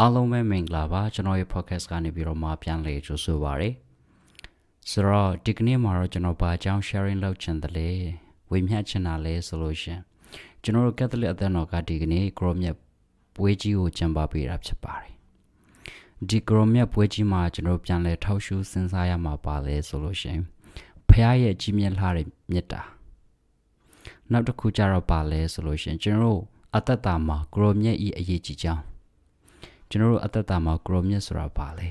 အားလုံးပဲမင်္ဂလာပါကျွန်တော်ရဲ့ podcast ကနေပြီးတော့မှပြန်လေကြိုဆိုပါရစေဆိုတော့ဒီကနေ့မှာတော့ကျွန်တော်ဘာအကြောင်း sharing လုပ်ချင်တယ်လဲဝေမျှချင်တာလဲဆိုလို့ရှရင်ကျွန်တော်တို့ Catholic အသင်းတော်ကဒီကနေ့ grow မြတ်ပွဲကြီးကိုကျင်းပပေးတာဖြစ်ပါတယ်ဒီ grow မြတ်ပွဲကြီးမှာကျွန်တော်တို့ပြန်လဲထောက်ရှုစဉ်းစားရမှာပါလဲဆိုလို့ရှရင်ဖခင်ရဲ့ကြီးမြတ်လှတဲ့မြတ်တာနောက်တစ်ခုကျတော့ပါလဲဆိုလို့ရှရင်ကျွန်တော်တို့အတ္တတာမှာ grow မြတ်ဤအရေးကြီးကြောင်း ကျွန်တော်တို့အသက်တာမှာဂရောမြတ်ဆိုတာပါလေ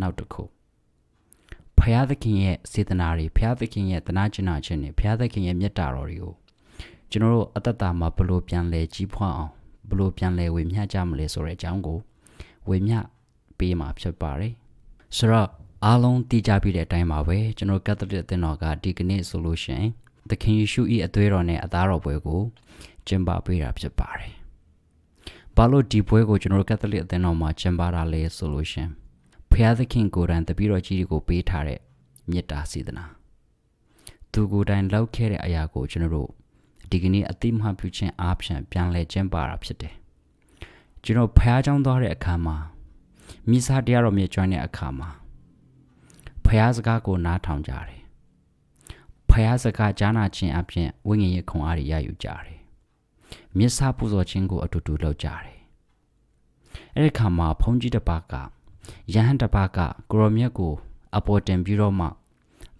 နောက်တစ်ခုဖျားသခင်ရဲ့စေတနာတွေဖျားသခင်ရဲ့တနာကျင်နာခြင်းတွေဖျားသခင်ရဲ့မေတ္တာတော်တွေကိုကျွန်တော်တို့အသက်တာမှာဘလို့ပြန်လဲကြီးဖွားအောင်ဘလို့ပြန်လဲဝေမျှကြမလဲဆိုတဲ့အကြောင်းကိုဝေမျှပေးမှာဖြစ်ပါတယ်ဆိုတော့အားလုံးသိကြပြီးတဲ့အတိုင်းပါပဲကျွန်တော်ကက်သလစ်အသင်းတော်ကဒီကနေ့ဆိုလို့ရှိရင်သခင်ယေရှု၏အသွေးတော်နဲ့အသားတော်ပွဲကိုကျင်းပပေးတာဖြစ်ပါတယ် ဘာလို့ဒီပွဲကိုကျွန်တော်တို့ကက်သလစ်အသင်းတော်မှာကျင်းပတာလဲဆိုလို့ရှင်ဖျားသခင်ကိုယ်တိုင်တပည့်တော်ကြီးတွေကိုပေးထားတဲ့မေတ္တာစေတနာသူကိုယ်တိုင်လောက်ခဲ့တဲ့အရာကိုကျွန်တော်တို့ဒီကနေ့အတိမဟပြုခြင်းအားဖြင့်ပြန်လဲကျင်းပတာဖြစ်တယ်ကျွန်တော်ဖျားချောင်းသွားတဲ့အခါမှာမိစားတရားတော်မြတ်ကျွမ်းတဲ့အခါမှာဖျားစကားကိုနားထောင်ကြတယ်ဖျားစကားကြားနာခြင်းအပြင်ဝိညာဉ်ရဲ့ခွန်အားတွေရယူကြတယ် မြစ်စာပူဇော်ခြင်းကိုအတူတူလုပ်ကြတယ်။အဲ့ဒီခါမှာဘုန်းကြီးတစ်ပါးကယဟန်တစ်ပါးကကိုရောမြတ်ကို အပေါ်တင်ပြီးတော့မှ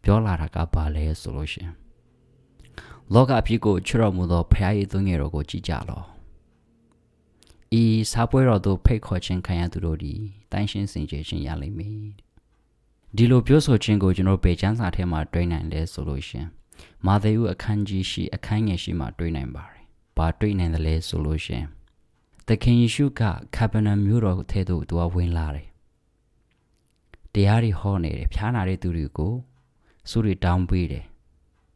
ပြောလာတာကဘာလဲဆိုလို့ရှင်။လောကအဖြစ်ကိုချွတ်တော်မူသောဖခင်၏သွငယ်တော်ကိုကြည်ကြလော။ဤစားပွဲတော်သို့ဖိတ်ခေါ်ခြင်းခံရသူတို့သည်တန်ရှင်းစင်ကြယ်ခြင်းရလိမ့်မည်။ဒီလိုပြောဆိုခြင်းကိုကျွန်တော်ပေချမ်းစာထဲမှာတွေ့နိုင်လဲဆိုလို့ရှင်။မာသေယုအခန်းကြီးရှိအခန်းငယ်ရှိမှာတွေ့နိုင်ပါတယ်။ ဘာတွေ့နိုင်တယ်လဲဆိုလို့ရှင်။သခင်ယေရှုကခါပနမ်မြို့တော်ထဲသို့သူကဝင်လာတယ်။တရားတွေဟောနေတယ်ဖျားနာတဲ့သူတွေကိုစုတွေတောင်းပေးတယ်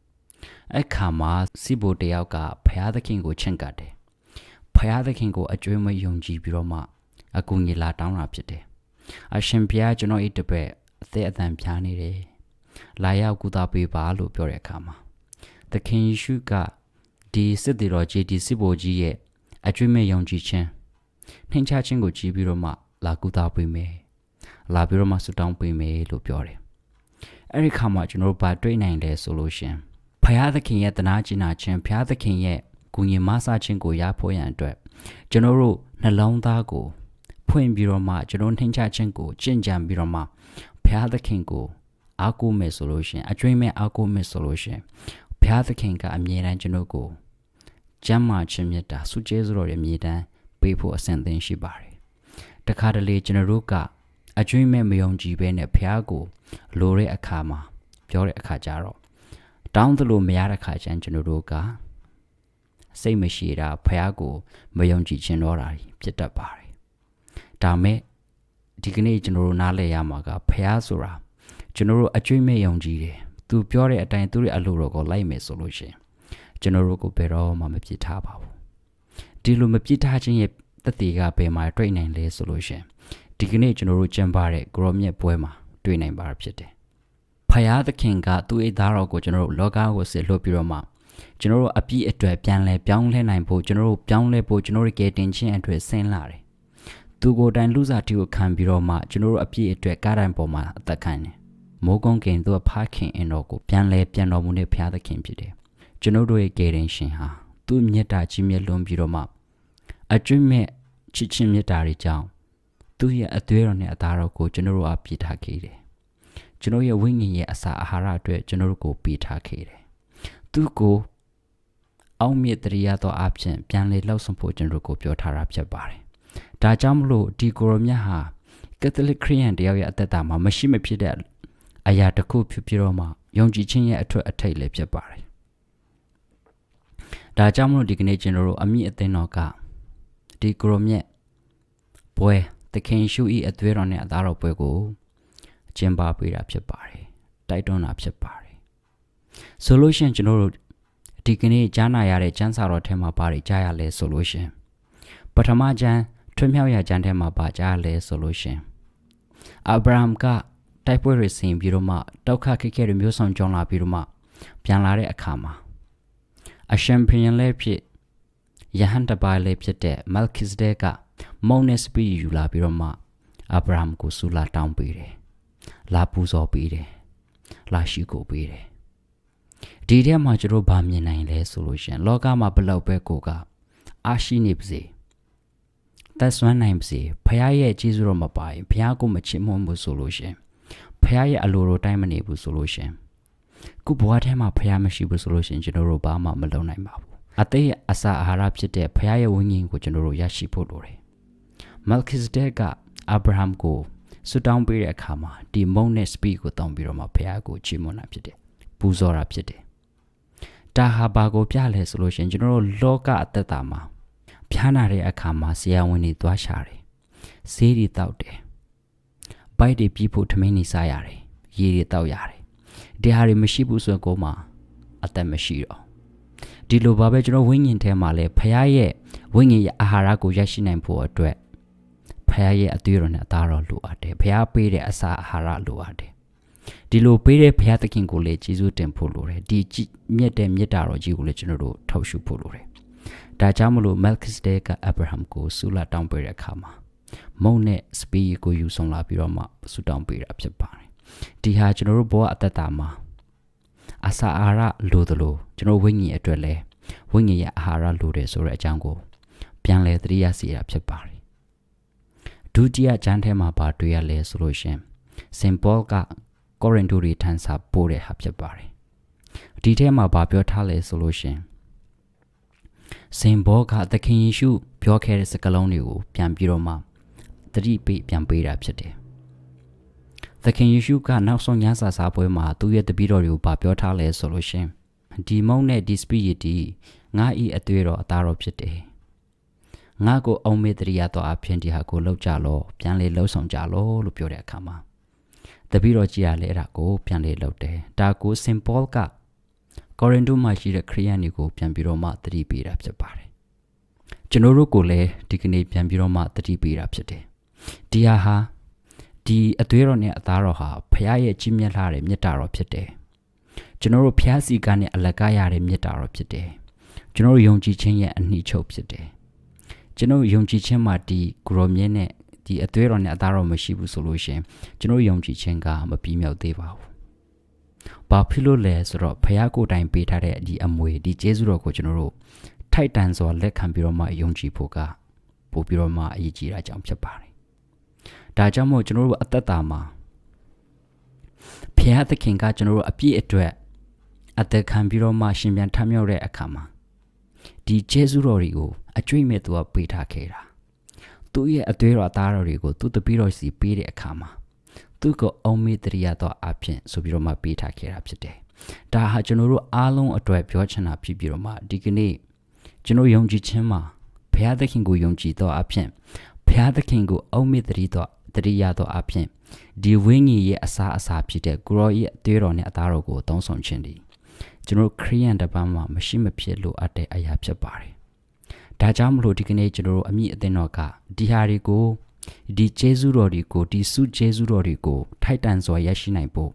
။အခါမှာစီဘိုတယောက်ကဖျားသခင်ကိုချင့်ကပ်တယ်။ဖျားသခင်ကိုအကျွေးမယုံကြည်ပြီးတော့မှအကူကြီးလာတောင်းတာဖြစ်တယ်။အရှင်ဘုရားကျွန်တော်ဤတပည့်အသက်အတန်ဖျားနေတယ်။လာရောက်ကူတာပေးပါလို့ပြောတဲ့အခါမှာသခင်ယေရှုက ဒီစစ်တီတော်ကြီးဒီစစ်ဘိုလ်ကြီးရဲ့အကျွေးမဲ့ယုံကြည်ခြင်းနှိမ်ချခြင်းကိုကြည်ပြီးတော့မှလာကူတာပေးမယ်လာပြီးတော့မှဆုတောင်းပေးမယ်လို့ပြောတယ်အဲ့ဒီခါမှာကျွန်တော်တို့ဗာတွေ့နိုင်တယ်ဆိုလို့ရှင်ဖယားသခင်ရဲ့တနာကျင်နာခြင်းဖယားသခင်ရဲ့ကုညီမဆာခြင်းကိုရဖို့ရန်အတွက်ကျွန်တော်တို့နှလုံးသားကိုဖွင့်ပြီးတော့မှကျွန်တော်နှိမ်ချခြင်းကိုကြင်ကြံပြီးတော့မှဖယားသခင်ကိုအားကိုးမယ်ဆိုလို့ရှင်အကျွေးမဲ့အားကိုးမယ်ဆိုလို့ရှင် ဘုရားသခင်ကအမြဲတမ်းကျွန်တော်ကိုကျမ်းမာခြင်းမြတ်တာစုကျေးဇူးတော်ရဲ့မြေတမ်းပေးဖို့အဆင်သင့်ရှိပါတယ်။တခါတလေကျွန်တော်တို့ကအကျွင့်မဲ့မယုံကြည်ဘဲနဲ့ဘုရားကိုလိုတဲ့အခါမှာပြောတဲ့အခါကျတော့တောင်းသလိုမရတဲ့အခါကျရင်ကျွန်တော်တို့ကစိတ်မရှိတာဘုရားကိုမယုံကြည်ခြင်းတော့တာဖြစ်တတ်ပါတယ်။ဒါမဲ့ဒီကနေ့ကျွန်တော်တို့နားလည်ရမှာကဘုရားဆိုတာကျွန်တော်တို့အကျွင့်မဲ့ယုံကြည်တယ်။ သူပြောတဲ့အတိုင်းသူ့ရဲ့အလိုတော်ကိုလိုက်မယ်ဆိုလို့ရှိရင်ကျွန်တော်တို့ကိုဘယ်တော့မှမပြစ်ထားပါဘူးဒီလိုမပြစ်ထားခြင်းရဲ့တသက်ကဘယ်မှာတွေ့နိုင်လဲဆိုလို့ရှိရင်ဒီကနေ့ကျွန်တော်တို့ကျင်းပတဲ့ဂရောမြက်ပွဲမှာတွေ့နိုင်ပါဖြစ်တယ်ဖယားသခင်ကသူ့အိသားတော်ကိုကျွန်တော်တို့လောကကိုစစ်လွတ်ပြီးတော့မှကျွန်တော်တို့အပြည့်အတွက်ပြန်လဲပြောင်းလဲနိုင်ဖို့ကျွန်တော်တို့ပြောင်းလဲဖို့ကျွန်တော်တို့ကဲတင်ခြင်းအတွက်ဆင်းလာတယ်သူကိုယ်တိုင်လူစားတီကိုခံပြီးတော့မှကျွန်တော်တို့အပြည့်အတွက်ကားတိုင်းပေါ်မှာအသက်ခံတယ် မိုးကုန်းကင်သူဖခင်အင်တော်ကိုပြန်လဲပြန်တော်မူတဲ့ဘုရားသခင်ဖြစ်တယ်ကျွန်ုပ်တို့ရဲ့ကယ်တင်ရှင်ဟာသူ့မြတ်တာကြီးမြတ်လွန်ပြီးတော့မှအကျွင့်မဲ့ချစ်ချင်းမြတ်တာတွေကြောင့်သူ့ရဲ့အသွေးတော်နဲ့အသားတော်ကိုကျွန်တော်တို့အားပြထားခဲ့တယ်ကျွန်တော်ရဲ့ဝိညာဉ်ရဲ့အစာအာဟာရအတွက်ကျွန်တော်တို့ကိုပေးထားခဲ့တယ်သူကိုအောင်မြတ်တရားတော်အဖြစ်ပြန်လေလောက်ဆောင်ဖို့ကျွန်တော်တို့ကိုပြောထားတာဖြစ်ပါတယ်ဒါကြောင့်မလို့ဒီကိုရမြတ်ဟာကက်သလစ်ခရစ်ယာန်တယောက်ရဲ့အသက်တာမှာမရှိမဖြစ်တဲ့ အရာတစ်ခုဖြစ်ပြီးတော့မှယုံကြည်ခြင်းရဲ့အထွတ်အထိပ်လည်းဖြစ်ပါတယ်ဒါကြောင့်မလို့ဒီကနေ့ကျွန်တော်တို့အမိအသင်းတော်ကဒီကရောမြက်ပွဲသခင်ရှု၏အသွေးတော်နဲ့အသားတော်ပွဲကိုကျင်းပပေးတာဖြစ်ပါတယ်တိုက်တွန်းတာဖြစ်ပါတယ်ဆိုလို့ရှိရင်ကျွန်တော်တို့ဒီကနေ့ကြားနာရတဲ့ကျမ်းစာတော်ထဲမှာပါတယ်ကြားရလဲဆိုလို့ရှိရင်ပထမကျမ်းထွန်းမြောက်ရာကျမ်းထဲမှာပါကြားရလဲဆိုလို့ရှိရင်အာဗြဟံက တိုက်ပွဲတွေဆင်ပြီးတော့မှတောက်ခခက်ခဲတွေမျိုးဆောင်ကြောင်းလာပြီးတော့မှပြန်လာတဲ့အခါမှာအရှင်ဘုရင်လည်းဖြစ်ယဟန်တပါလည်းဖြစ်တဲ့မက်ခိစဒဲကမုန်နဲ့စပီယူလာပြီးတော့မှအာဗြဟံကိုဆူလာတောင်းပေးတယ်လာပူဇော်ပေးတယ်လာရှိကိုပေးတယ်ဒီထဲမှာကျွန်တော်ဗာမြင်နိုင်လဲဆိုလို့ရှရင်လောကမှာဘလောက်ပဲကိုကအားရှိနေပါစေသက်ဆွမ်းနိုင်ပါစေဖခင်ရဲ့ကျေးဇူးတော်မပါရင်ဖခင်ကိုမချစ်မွန်းဘူးဆိုလို့ရှရင် ဖခင်ရဲ့အလိုတော်တိုင်းမနေဘူးဆိုလို့ရှရင်ခုဘဝထဲမှာဖခင်မရှိဘူးဆိုလို့ရှရင်ကျွန်တော်တို့ဘာမှမလုပ်နိုင်ပါဘူးအသေးရဲ့အစာအာဟာရဖြစ်တဲ့ဖခင်ရဲ့ဝိညာဉ်ကိုကျွန်တော်တို့ရရှိဖို့လိုတယ်မက်ခိဇဒက်ကအာဗြဟံကိုဆူတောင်းပေးတဲ့အခါမှာဒီမုန်းနဲ့စပီကိုတောင်းပြီးတော့မှဖခင်ကိုချီးမွမ်းတာဖြစ်တယ်ပူဇော်တာဖြစ်တယ်ဒါဟာဘာကိုပြလဲဆိုလို့ရှရင်ကျွန်တော်တို့လောကအသက်တာမှာဖျားနာတဲ့အခါမှာဆရာဝန်တွေသွားရှာတယ်ဆေးတွေတောက်တယ် ဘိုက်တွေပြီးဖို့ထမင်းတွေစားရတယ်ရေတွေတောက်ရတယ်ဒီဟာတွေမရှိဘူးဆိုရင်ကိုယ်မှာအသက်မရှိတော့ဒီလိုပါပဲကျွန်တော်ဝိညာဉ်ထဲမှာလဲဖခင်ရဲ့ဝိညာဉ်ရဲ့အာဟာရကိုရရှိနိုင်ဖို့အတွက်ဖခင်ရဲ့အသွေးတော်နဲ့အသားတော်လိုအပ်တယ်ဖခင်ပေးတဲ့အစာအာဟာရလိုအပ်တယ်ဒီလိုပေးတဲ့ဘုရားသခင်ကိုလည်းကျေးဇူးတင်ဖို့လိုတယ်ဒီကြည်မြတ်တဲ့မေတ္တာတော်ကြီးကိုလည်းကျွန်တော်တို့ထောက်ရှုဖို့လိုတယ်ဒါကြောင့်မလို့ Melchizedek က Abraham ကိုဆူလာတောင်းပေးတဲ့အခါမှာ မုံနဲ့စပီးကိုယူဆောင်လာပြီးတော့မှဆူတောင်းပေးတာဖြစ်ပါတယ်ဒီဟာကျွန်တော်တို့ဘဝအသက်တာမှာအစာအာဟာရလိုသလိုကျွန်တော်ဝိညာဉ်အတွက်လည်းဝိညာဉ်ရဲ့အာဟာရလိုတယ်ဆိုတဲ့အကြောင်းကိုပြန်လဲသတိရစီတာဖြစ်ပါတယ်ဒုတိယကျမ်းထဲမှာပါတွေ့ရလဲဆိုလို့ရှင်စင်ပေါကကောရင်တိုတွေထန်စာပို့တဲ့ဟာဖြစ်ပါတယ်ဒီထဲမှာဗာပြောထားလဲဆိုလို့ရှင်စင်ဘောကသခင်ယေရှုပြောခဲ့တဲ့စကားလုံးတွေကိုပြန်ပြီးတော့မှ သတိပေးပြန်ပေးတာဖြစ်တယ်သခင်ယေရှုကနောက်ဆုံးညစာစားပွဲမှာသူ့ရဲ့တပည့်တော်တွေကိုဗာပြောထားလဲဆိုလို့ရှင်ဒီမုံနဲ့ဒီစပီရီတီငါဤအသွေးတော်အသားတော်ဖြစ်တယ်ငါကိုအောင်မေတ္တရိယတော်အဖြစ်ဒီဟာကိုလောက်ကြလောပြန်လေလှုပ်ဆောင်ကြလောလို့ပြောတဲ့အခါမှာတပည့်တော်ကြီးကလည်းအဲ့ဒါကိုပြန်လေလုပ်တယ်ဒါကိုစင်ပေါကကောရင်တိုမှာရှိတဲ့ခရိယန်တွေကိုပြန်ပြီးတော့မှတတိပေးတာဖြစ်ပါတယ်ကျွန်တော်တို့ကိုလည်းဒီကနေ့ပြန်ပြီးတော့မှတတိပေးတာဖြစ်တယ် ဒီဟာဟာဒီအသွေးတော်နဲ့အသားတော်ဟာဖခင်ရဲ့ကြီးမြတ်လာတဲ့မြတ်တာတော်ဖြစ်တယ်ကျွန်တော်တို့ဖျားစီကနဲ့အလကားရတဲ့မြတ်တာတော်ဖြစ်တယ်ကျွန်တော်တို့ယုံကြည်ခြင်းရဲ့အနှိချုပ်ဖြစ်တယ်ကျွန်တော်ယုံကြည်ခြင်းမှာဒီဂရောမြင်းနဲ့ဒီအသွေးတော်နဲ့အသားတော်မရှိဘူးဆိုလို့ရှင်ကျွန်တော်ယုံကြည်ခြင်းကမပြီးမြောက်သေးပါဘူး။ဘာဖြစ်လို့လဲဆိုတော့ဖះကိုယ်တိုင်ပေးထားတဲ့ဒီအမွေဒီကျေးဇူးတော်ကိုကျွန်တော်တို့ထိုက်တန်စွာလက်ခံပြီးတော့မှယုံကြည်ဖို့ကပို့ပြီးတော့မှအရေးကြီးတာကြောင့်ဖြစ်ပါတယ်။ ဒါကြောင့်မို့ကျွန်တော်တို့အသက်တာမှာဖះသခင်ကကျွန်တော်တို့အပြည့်အတွက်အသက်ခံပြီးတော့မှရှင်ပြန်ထမြောက်တဲ့အခါမှာဒီကျေးဇူးတော်တွေကိုအကျွင့်မဲ့သူကပေးထားခဲ့တာသူ့ရဲ့အသွေးတော်သားတော်တွေကိုသူ့တပည့်တော်စီပေးတဲ့အခါမှာသူ့ကိုအုံမေတရိယတော်အဖြစ်ဆိုပြီးတော့မှပေးထားခဲ့တာဖြစ်တယ်။ဒါဟာကျွန်တော်တို့အားလုံးအတွက်ပြောချင်တာဖြစ်ပြီးတော့မှဒီကနေ့ကျွန်တော်ယုံကြည်ခြင်းမှာဘုရားသခင်ကိုယုံကြည်တော်အဖြစ်ဘုရားသခင်ကိုအုံမေတရိတော် တရိယတော်အဖြစ်ဒီဝိညာဉ်ရဲ့အစာအစာဖြစ်တဲ့ကိုရောရဲ့အသွေးတော်နဲ့အသားတော်ကိုသုံးဆောင်ခြင်းဒီကျွန်တော်ခရိယန်တပန်းမှာမရှိမဖြစ်လို့အပ်တဲ့အရာဖြစ်ပါတယ်။ဒါကြောင့်မလို့ဒီကနေ့ကျွန်တော်တို့အမိအသင်းတော်ကဒီဟာတွေကိုဒီကျေးဇူးတော်တွေကိုဒီစုကျေးဇူးတော်တွေကိုထိုက်တန်စွာရရှိနိုင်ဖို့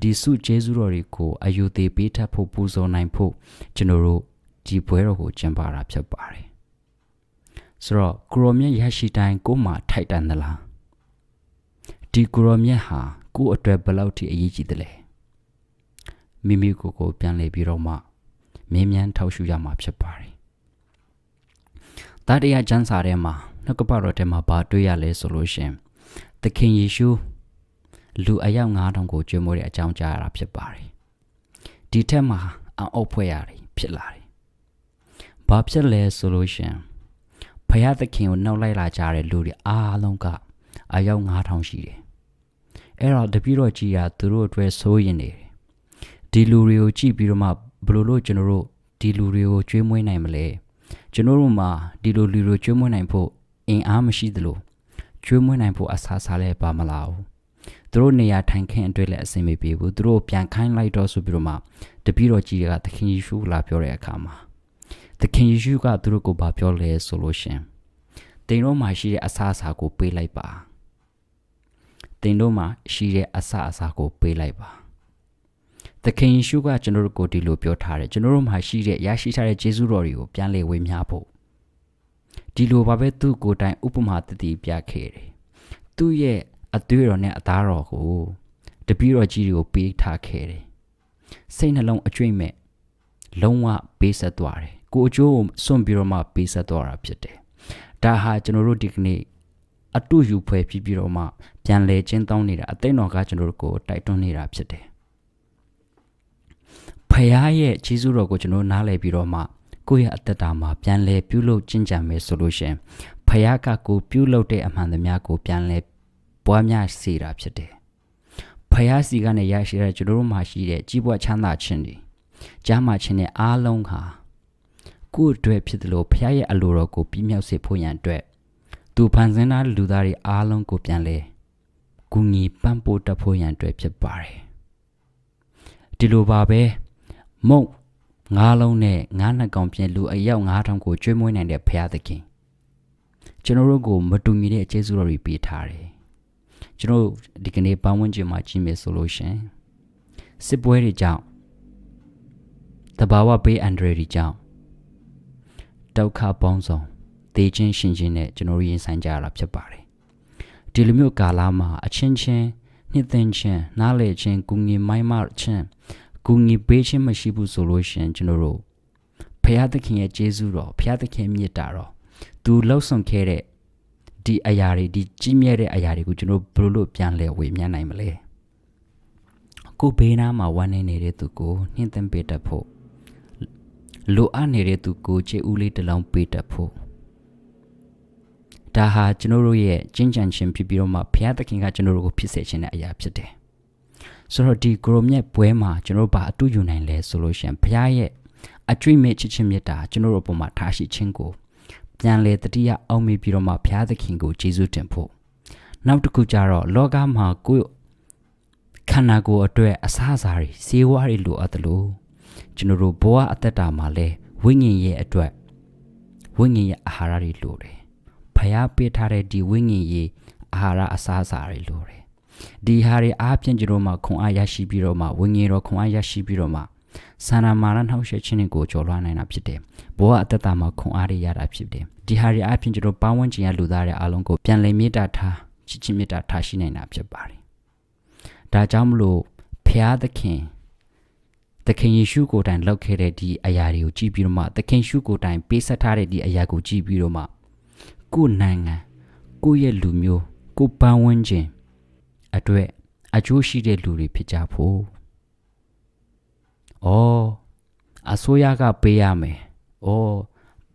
ဒီစုကျေးဇူးတော်တွေကိုအယူသေးပေးထပ်ဖို့ပူဇော်နိုင်ဖို့ကျွန်တော်တို့ဒီပွဲတော်ကိုကျင်းပတာဖြစ်ပါတယ်။ဆိုတော့ကိုရောမြတ်ရရှိတိုင်းကိုမှထိုက်တန်သလား ဒီကိုရောမြတ်ဟာကို့အတွက်ဘယ်လောက်ထိအရေးကြီးသလဲမိမိကိုယ်ကိုပြန်လည်ပြီးတော့မှမင်းမြန်ထောက်ရှုရမှာဖြစ်ပါတယ်။တတိယကျမ်းစာထဲမှာနှုတ်ကပတော်ထဲမှာဘာတွေ့ရလဲဆိုလို့ရှင်သခင်ယေရှုလူအယောက်9000ကိုကျွေးမွေးတဲ့အကြောင်းကြားရတာဖြစ်ပါတယ်။ဒီထက်မှာအုပ်ဖွဲ့ရတယ်ဖြစ်လာတယ်။ဘာဖြစ်လဲဆိုလို့ရှင်ဖယားသခင်ကိုနှောက်လိုက်လာကြတဲ့လူတွေအားလုံးကအယောက်9000ရှိတယ်။ အဲ့တော့တပည့်တော်ကြီးကသူတို့အတွက်စိုးရင်နေတယ်ဒီလူတွေကိုကြည့်ပြီးတော့မှဘယ်လိုလို့ကျွန်တော်တို့ဒီလူတွေကိုကျွေးမွေးနိုင်မလဲကျွန်တော်တို့မှာဒီလိုလူတွေကျွေးမွေးနိုင်ဖို့အင်အားမရှိသလိုကျွေးမွေးနိုင်ဖို့အဆာဆာလည်းပါမလာဘူးသူတို့နေရာထိုင်ခင်းအတွက်လည်းအဆင်မပြေဘူးသူတို့ပြန်ခိုင်းလိုက်တော့ဆိုပြီးတော့မှတပည့်တော်ကြီးကသခင်ယေရှုလာပြောတဲ့အခါမှာသခင်ယေရှုကသူတို့ကိုဘာပြောလဲဆိုလို့ရှင်တင်တို့မှာရှိတဲ့အဆာအစာကိုပေးလိုက်ပါ တင်တို့မှာရှိတဲ့အဆာအစာကိုပေးလိုက်ပါသခင်ယေရှုကကျွန်တော်တို့ကိုဒီလိုပြောထားတယ်ကျွန်တော်တို့မှာရှိတဲ့ရရှိထားတဲ့ယေရှုတော်တွေကိုပြန်လည်ဝေမျှဖို့ဒဒီလိုပါပဲသူ့ကိုယ်တိုင်ဥပမာတတိပြခဲ့တယ်သူ့ရဲ့အသွေးတော်နဲ့အသားတော်ကိုတပည့်တော်ကြီးတွေကိုပေးထားခဲ့တယ်စိတ်နှလုံးအကျွိမ့်မဲ့လုံးဝပေးဆက်သွားတယ်ကိုအကျိုးကိုစွန့်ပြီးတော့မှပေးဆက်သွားတာဖြစ်တယ်ဒါဟာကျွန်တော်တို့ဒီကနေ့ အတူယူဖွဲ့ပြီးပြီးတော့မှပြန်လဲချင်းတောင်းနေတာအသိတော်ကကျွန်တော်တို့ကိုတိုက်တွန်းနေတာဖြစ်တယ်ဖခင်ရဲ့ဂျေဇုတော်ကိုကျွန်တော်နားလည်ပြီးတော့မှကိုယ့်ရဲ့အသက်တာမှာပြန်လဲပြုလုပ်ကျင့်ကြံမယ်ဆိုလို့ရှရင်ဖခင်ကကိုပြုလုပ်တဲ့အမှန်သမျှကိုပြန်လဲပွားများစေတာဖြစ်တယ်ဖခင်စီကနေရရှိတဲ့ကျွန်တော်တို့မှာရှိတဲ့ကြီးပွားချမ်းသာခြင်းတွေကြားမှာခြင်းနဲ့အားလုံးဟာကိုယ့်အတွက်ဖြစ်တယ်လို့ဖခင်ရဲ့အလိုတော်ကိုပြည့်မြောက်စေဖို့ရန်အတွက် သူဖန်ဆင်းထားတဲ့လူသားတွေအားလုံးကိုပြန်လဲကူညီပံ့ပိုးတတ်ဖို့ရန်အတွက်ဖြစ်ပါတယ်ဒီလိုပါပဲမုံငါးလုံးနဲ့ငါးနှစ်ကောင်ပြင်လူအယောက်9000ကိုကျွေးမွေးနိုင်တဲ့ဖရာသခင်ကျွန်တော်တို့ကိုမတူညီတဲ့ကျေးဇူးတော်တွေပေးထားတယ်ကျွန်တော်ဒီကနေ့ပတ်ဝန်းကျင်မှာကြည့်မယ်ဆိုလို့ရှင်စစ်ပွဲတွေကြောင့်တဘာဝဘေးအန္တရာယ်တွေကြောင့်ဒုက္ခပေါင်းစုံ တေးချင်းရှင်ချင်းနဲ့ကျွန်တော်တို့ရင်ဆိုင်ကြရတာဖြစ်ပါတယ်ဒီလိုမျိုးကာလမှာအချင်းချင်းနှစ်သိမ့်ချင်းနားလေချင်းကုငင်မိုင်းမချင်းကူညီပေးခြင်းမရှိဘူးဆိုလို့ရှင်ကျွန်တော်တို့ဖရာသခင်ရဲ့ကျေးဇူးတော်ဖရာသခင်မြတ်တာတော်သူလှုပ်ဆောင်ခဲ့တဲ့ဒီအရာတွေဒီကြီးမြတ်တဲ့အရာတွေကိုကျွန်တော်ဘယ်လိုလုပ်ပြန်လဲဝေမျှနိုင်မလဲကိုဘေးနားမှာဝမ်းနေနေတဲ့သူကိုနှင်းသင်ပေးတတ်ဖို့လိုအပ်နေတဲ့သူကိုခြေဦးလေးတစ်လုံးပေးတတ်ဖို့ ဒါဟာကျွန်တော်တို့ရဲ့ကျင့်ကြံခြင်းဖြစ်ပြီးတော့မှဘုရားသခင်ကကျွန်တော်တို့ကိုဖြစ်စေခြင်းတဲ့အရာဖြစ်တယ်ဆိုတော့ဒီဂရိုမြက်ပွဲမှာကျွန်တော်တို့ဘာအတူယူနိုင်လဲဆိုလို့ရှိရင်ဘုရားရဲ့အကျွိမဲ့ချစ်ချင်းမြတ်တာကျွန်တော်တို့ပုံမှာထားရှိခြင်းကိုပြန်လေတတိယအောင်မေပြီးတော့မှဘုရားသခင်ကိုကျေးဇူးတင်ဖို့နောက်တစ်ခုကျတော့လောကမှာကိုယ်ခန္ဓာကိုယ်အတွက်အစားအစာတွေစေဝါတွေလိုအပ်တယ်လို့ကျွန်တော်တို့ဘဝအသက်တာမှာလဲဝိညာဉ်ရဲ့အတွက်ဝိညာဉ်ရဲ့အာဟာရတွေလိုတယ် ဖျားပေးထားတဲ့ဒီဝိညာဉ်ရဲ့အာဟာရအစားအစာတွေလိုတယ်ဒီဟာတွေအားဖြင့်ကျွန်တော်မှခွန်အားရရှိပြီးတော့မှဝိညာဉ်တော်ခွန်အားရရှိပြီးတော့မှဆန္ဒမာရနှောက်ယှက်ခြင်းတွေကိုကျော်လွှားနိုင်တာဖြစ်တယ်ဘဝအသက်တာမှာခွန်အားတွေရတာဖြစ်တယ်ဒီဟာတွေအားဖြင့်ကျွန်တော်ပန်းဝန်းကျင်ရလူသားတွေအားလုံးကိုပြန်လည်မေတ္တာထားချစ်ချင်းမေတ္တာထားရှိနိုင်တာဖြစ်ပါတယ်ဒါကြောင့်မလို့ဖျားသခင်သခင်ယေရှုကိုယ်တိုင်လောက်ခဲ့တဲ့ဒီအရာတွေကိုကြည့်ပြီးတော့မှသခင်ရှုကိုယ်တိုင်ပေးဆက်ထားတဲ့ဒီအရာကိုကြည့်ပြီးတော့မှ ကိုယ်နိုင်ငံကိုယ့်ရဲ့လူမျိုးကိုယ်ပန်းဝန်းကျင်အတွက်အကျိုးရှိတဲ့လူတွေဖြစ်ကြဖို့။အော်အစိုးရကပေးရမယ်။အော်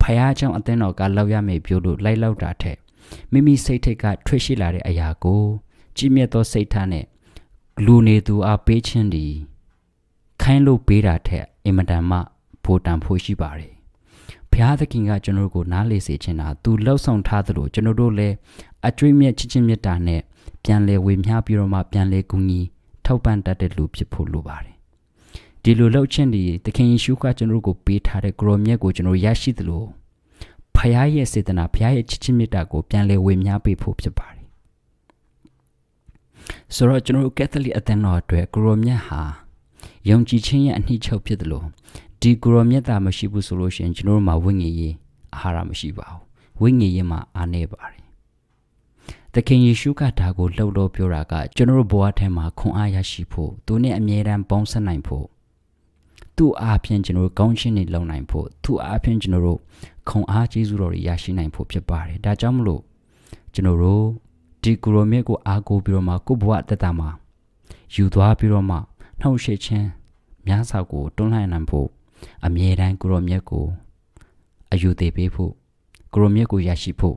ဖယားချောင်းအသင်းတော်ကလောက်ရမယ်ပြောလို့လိုက်လောက်တာထက်မိမိစိတ်ထိတ်ကထွေရှိလာတဲ့အရာကိုကြီးမြတ်သောစိတ်ထားနဲ့လူနေသူအားပေးခြင်းဒီခိုင်းလို့ပေးတာထက်အင်မတန်မှပိုတန်ဖို့ရှိပါတယ်။ ဘုရားသခင်ကကျွန်တော်တို့ကိုနားလေစေခြင်းတာသူလှုပ်ဆောင်ထားသလိုကျွန်တော်တို့လည်းအကျွေးမြတ်ချစ်ချင်းမြတ်တာနဲ့ပြန်လဲဝေမျှပြီးတော့မှပြန်လဲကူညီထောက်ပံ့တတ်တဲ့လူဖြစ်ဖို့လိုပါတယ်ဒီလိုလှုပ်ခြင်းဒီသခင်ယေရှုကကျွန်တော်တို့ကိုပေးထားတဲ့ဂရောမြတ်ကိုကျွန်တော်ရရှိသလိုဖခင်ရဲ့စေတနာဖခင်ရဲ့ချစ်ချင်းမေတ္တာကိုပြန်လဲဝေမျှပေးဖို့ဖြစ်ပါတယ်ဆိုတော့ကျွန်တော်တို့ကက်သလစ်အသင်းတော်အတွက်ဂရောမြတ်ဟာယုံကြည်ခြင်းရဲ့အနှစ်ချုပ်ဖြစ်တယ်လို့ ဒီဂရောမြတ်တာမရှိဘူးဆိုလို့ရှိရင်ကျွန်တော်တို့မှာဝိညာဉ်ရေးအာဟာရမရှိပါဘူးဝိညာဉ်ရေးမှာအားနေပါတယ်သခင်ယေရှုကဒါကိုလှုပ်လို့ပြောတာကကျွန်တော်တို့ဘဝထဲမှာခွန်အားရရှိဖို့သူနဲ့အမြဲတမ်းပေါင်းဆက်နိုင်ဖို့သူ့အားဖြင့်ကျွန်တော်တို့ကောင်းခြင်းတွေလုပ်နိုင်ဖို့သူ့အားဖြင့်ကျွန်တော်တို့ခွန်အားကျေးဇူးတော်တွေရရှိနိုင်ဖို့ဖြစ်ပါတယ်ဒါကြောင့်မလို့ကျွန်တော်တို့ဒီကုရောမြတ်ကိုအားကိုးပြီးတော့မှကိုယ့်ဘဝအသက်တာမှာယူသွားပြီးတော့မှနှောက်ရှက်ခြင်းများစွာကိုတွန်းလှန်နိုင်ဖို့ အမြဲတမ်းကုရောမြတ်ကိုအယူသေးပေးဖို့ကုရောမြတ်ကိုရရှိဖို့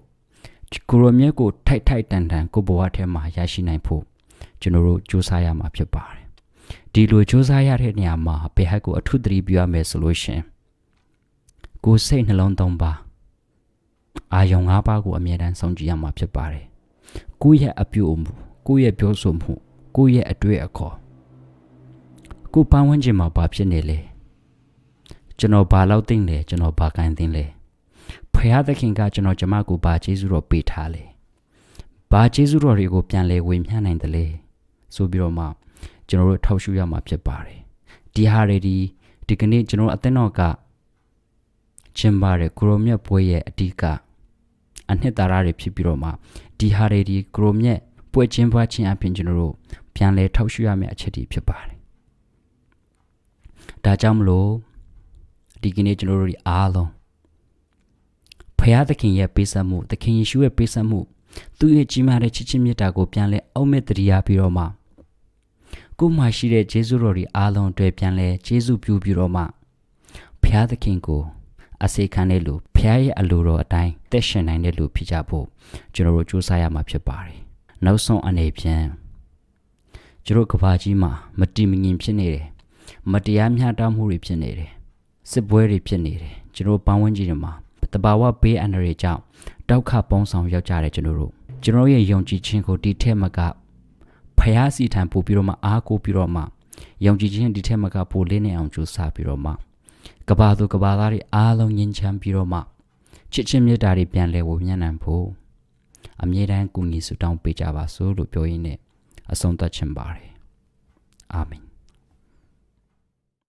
ကိုရိုမြက်ကိုထိုက်ထိုက်တန်တန်ကိုဘဝထဲမှာရရှိနိုင်ဖို့ကျွန်တော်တို့စူးစမ်းရမှာဖြစ်ပါတယ်ဒီလိုစူးစမ်းရတဲ့နေရာမှာဘယ်ဟက်ကိုအထုသတိပြုရမယ်ဆိုလို့ရှင်ကိုယ်စိတ်နှလုံးသုံးပါအာယုံ၅ပါးကိုအမြဲတမ်းစောင့်ကြည့်ရမှာဖြစ်ပါတယ်ကိုယ့်ရဲ့အပြုအမူကိုယ့်ရဲ့ပြောဆိုမှုကိုယ့်ရဲ့အတွေ့အခေါ်ကိုယ်ပန်းဝန်းကျင်မှာဘာဖြစ်နေလဲ ကျွန်တော်ဘာလောက်သိမ့်လဲကျွန်တော်ဘာကိုင်းသိမ့်လဲဖရာသခင်ကကျွန်တော်ကျမကိုဘာကျေးဇူးတော်ပေးထားလဲဘာကျေးဇူးတော်တွေကိုပြန်လဲဝေမျှနိုင်တယ်လေဆိုပြီးတော့မှကျွန်တော်တို့ထောက်ရှုရမှာဖြစ်ပါတယ်ဒီဟာတွေဒီဒီကနေ့ကျွန်တော်အသင်းတော်ကကျင်းပတဲ့ကိုရိုမြတ်ပွဲရဲ့အဓိကအနှစ်သာရတွေဖြစ်ပြီးတော့မှဒီဟာတွေဒီကရိုမြက်ပွဲချင်းပွားချင်းအပြင်ကျွန်တော်တို့ပြန်လဲထောက်ရှုရမယ့်အချက်တွေဖြစ်ပါတယ်ဒါကြောင့်မလို့ ဒီကနေ့ကျွန်တော်တို့ဒီအားလုံးဖခင်သခင်ရဲ့ပေးဆက်မှုသခင်ယေရှုရဲ့ပေးဆက်မှုသူ့ရဲ့ကြီးမားတဲ့ချစ်ချင်းမေတ္တာကိုပြန်လဲအောက်မဲ့တရားပြီးတော့မှကိုယ်မှရှိတဲ့ဂျေဇုတော်ဒီအားလုံးအတွက်ပြန်လဲဂျေဇုပြုပြီးတော့မှဖခင်သခင်ကိုအစေခံတဲ့လူဖခင်ရဲ့အလိုတော်အတိုင်းသက်ရှင်နိုင်တဲ့လူဖြစ်ကြဖို့ကျွန်တော်တို့ကြိုးစားရမှာဖြစ်ပါတယ်။နောက်ဆုံးအနေဖြင့်ကျွန်တော်ကဘာကြီးမှာမတည်မငြိမ်ဖြစ်နေတယ်။မတရားမျှတမှုတွေဖြစ်နေတယ်။ စစ်ပွဲတွေဖြစ်နေတယ်။ကျွန်တော်ပန်းဝန်းကျင်တွေမှာတဘာဝဘေးအန္တရာယ်ကြောင့်တောက်ခပေါင်းဆောင်ရောက်ကြတယ်ကျွန်တော်တို့ကျွန်တော်ရဲ့ယုံကြည်ခြင်းကိုဒီထက်မကဖျားစီထံပို့ပြီးတော့မှအားကိုးပြီးတော့မှယုံကြည်ခြင်းဒီထက်မကပိုလင်းနေအောင်ကြိုးစားပြီးတော့မှကဘာသူကဘာသားတွေအားလုံးငြင်းချမ်းပြီးတော့မှချစ်ချင်းမေတ္တာတွေပြန်လဲဝမျက်နှံဖို့အမြဲတမ်းကူညီဆုတောင်းပေးကြပါစို့လို့ပြောရင်းနဲ့အဆုံးသတ်ချင်ပါတယ်အာမင်